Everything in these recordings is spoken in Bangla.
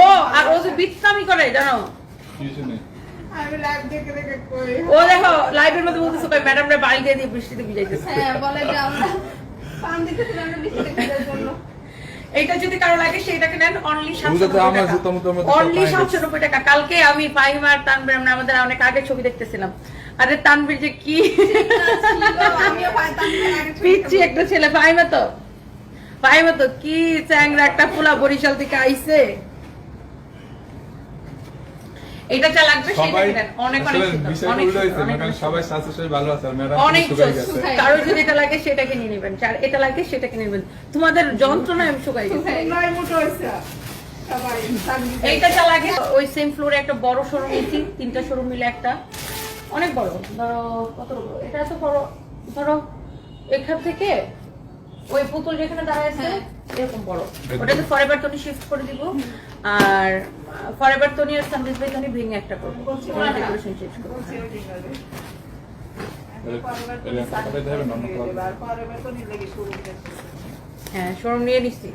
ও আর ও যে বিত্তামি করে জানো? কিছু নেই আমি লাইভ দেখে দেখে কই? ও দেখো লাইভের মধ্যে বলতেছে কই ম্যাডাম রে বাড়ি দিয়ে দিয়ে বৃষ্টিতে ভিজাইতেছে। হ্যাঁ বলে যে আমরা পান দিতেছিলাম আমরা বৃষ্টিতে ভিজার জন্য এইটা যদি কারও লাগে সেইটাকে নেন অনলি অনলি। সাতশো নব্বই টাকা। কালকে আমি ফাহিম আর তানবীর আমরা আমাদের অনেক আগে ছবি দেখতেছিলাম। আরে তানবীর যে কি? পিচ্ছি একটা ছেলে ফাহিমা তো। ফাহিমা তো কি চ্যাংরা একটা পোলা বরিশাল থেকে আইছে? এটা যা লাগবে সেটা অনেক অনেক অনেক। সবাই ভালো আছে ম্যাডাম অনেক যদি লাগে সেটাকে নিয়ে নেবেন আর এটা লাগে সেটাকে নেবেন। তোমাদের যন্ত্রণায় আমি শুকাই গেছি। নয় মুঠো হয়েছে সবাই সামনে এইটা যা লাগে ওই সেম ফ্লোরে একটা বড় শোরুম নিয়েছি তিনটা শোরুম মিলে একটা। অনেক বড় ধরো কত বড়? এটা এত বড় ধরো এখান থেকে ওই পুতুল যেখানে দাঁড়ায় আছে হ্যাঁ। এরকম বড়। ওটাতে ফরএভার টনি শিফট করে দিব। আর ফরএভার টনি আর সানবিজ ভাই টনি ভেঙে একটা করব। ডেকোরেশন শেষ করব। তো তো। হ্যাঁ শোরুম নিয়ে নিচ্ছি।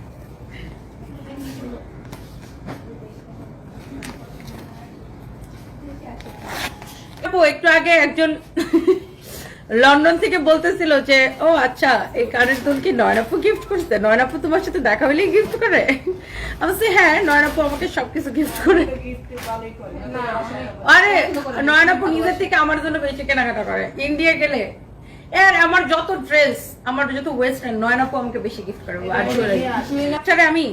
একটু আগে একজন লন্ডন থেকে বলতেছিল যে ও আচ্ছা এই কানের দুল কি নয়নাপু গিফট করছে? নয়নাপু তোমার সাথে দেখা হলেই গিফট করে? আমি বলছি, হ্যাঁ নয়নাপু আমাকে সবকিছু গিফট করে। আরে নয়নাপু নিজের থেকে আমার জন্য বেশি কেনাকাটা করে। ইন্ডিয়া গেলে এর আমার যত ড্রেস আমার যত ওয়েস্টার্ন নয়নাপু আমাকে বেশি গিফট করে। jewelry। আমি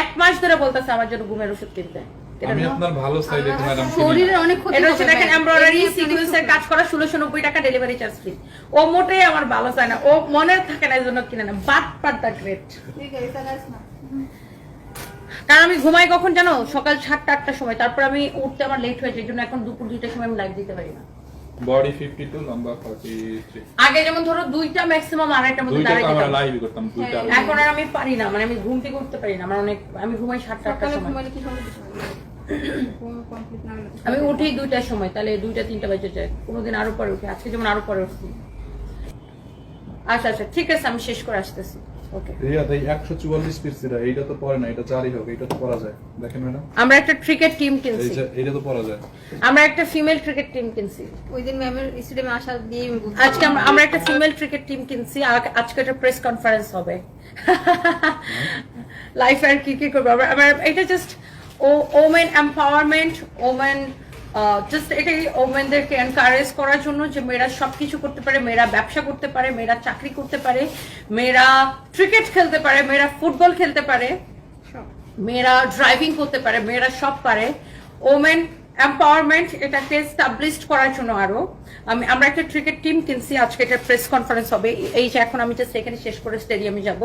এক মাস ধরে বলতেছে আমার জন্য ঘুমের ওষুধ কিনতে। আমি আপনার ভালো সাইড দেখে ম্যাডাম শরীরের অনেক ক্ষতি এটা হচ্ছে দেখেন এমব্রয়ডারি সিকোয়েন্সের কাজ করা ষোলোশো নব্বই টাকা ডেলিভারি চার্জ ফ্রি ও মোটেই আমার ভালো চায় না। ও মনে থাকে না এই জন্য কিনে না। বাট পাট দা গ্রেট ঠিক আছে না কারণ আমি ঘুমাই কখন জানো? সকাল সাতটা আটটার সময়। তারপর আমি উঠতে আমার লেট হয়েছে এই জন্য এখন দুপুর দুইটার সময় আমি লাইভ দিতে পারি না। বডি 52 লম্বা 43 আগে যেমন ধরো দুইটা ম্যাক্সিমাম আড়াইটার মধ্যে দাঁড়াই আমরা লাইভ করতাম দুইটা হ্যাঁ, এখন আর আমি পারি না। মানে আমি ঘুম থেকে উঠতে পারি না। আমার অনেক আমি ঘুমাই সাতটা আটটার সকালে সময়। আমি উঠি দুইটার সময় তাহলে দুইটা তিনটা বাজে যায়। কোনোদিন আরও পরে উঠি। আজকে যেমন আরও পরে উঠছি। আচ্ছা আচ্ছা ঠিক আছে আমি শেষ করে আসতেছি। ওকে রিয়া তাই 144 পিস ছিল এইটা তো পরে না এটা চারই হোক এটা তো পরা যায়। দেখেন ম্যাডাম। আমরা একটা ক্রিকেট টিম কিনছি। যে তো পরা যায়। আমরা একটা ফিমেল ক্রিকেট টিম কিনছি। ওই দিন ম্যামের স্টেডিয়ামে আসা দিয়ে আজকে আমরা একটা ফিমেল ক্রিকেট টিম কিনছি। আজকে একটা প্রেস কনফারেন্স হবে। লাইফ আর কি কি করব? আমরা আমরা এটা just women empowerment women just এটাই ওমেনদেরকে এনকারেজ করার জন্য যে মেয়েরা সবকিছু করতে পারে মেয়েরা ব্যবসা করতে পারে মেয়েরা চাকরি করতে পারে মেয়েরা ক্রিকেট খেলতে পারে মেয়েরা ফুটবল খেলতে পারে মেয়েরা ড্রাইভিং করতে পারে মেয়েরা সব পারে। ওমেন এম্পাওয়ারমেন্ট এটাকে স্টাবলিশড করার জন্য আরও। আমি আমরা একটা ক্রিকেট টিম কিনছি আজকে এটা প্রেস কনফারেন্স হবে। এই যে এখন আমি জাস্ট এখানে শেষ করে স্টেডিয়ামে যাব।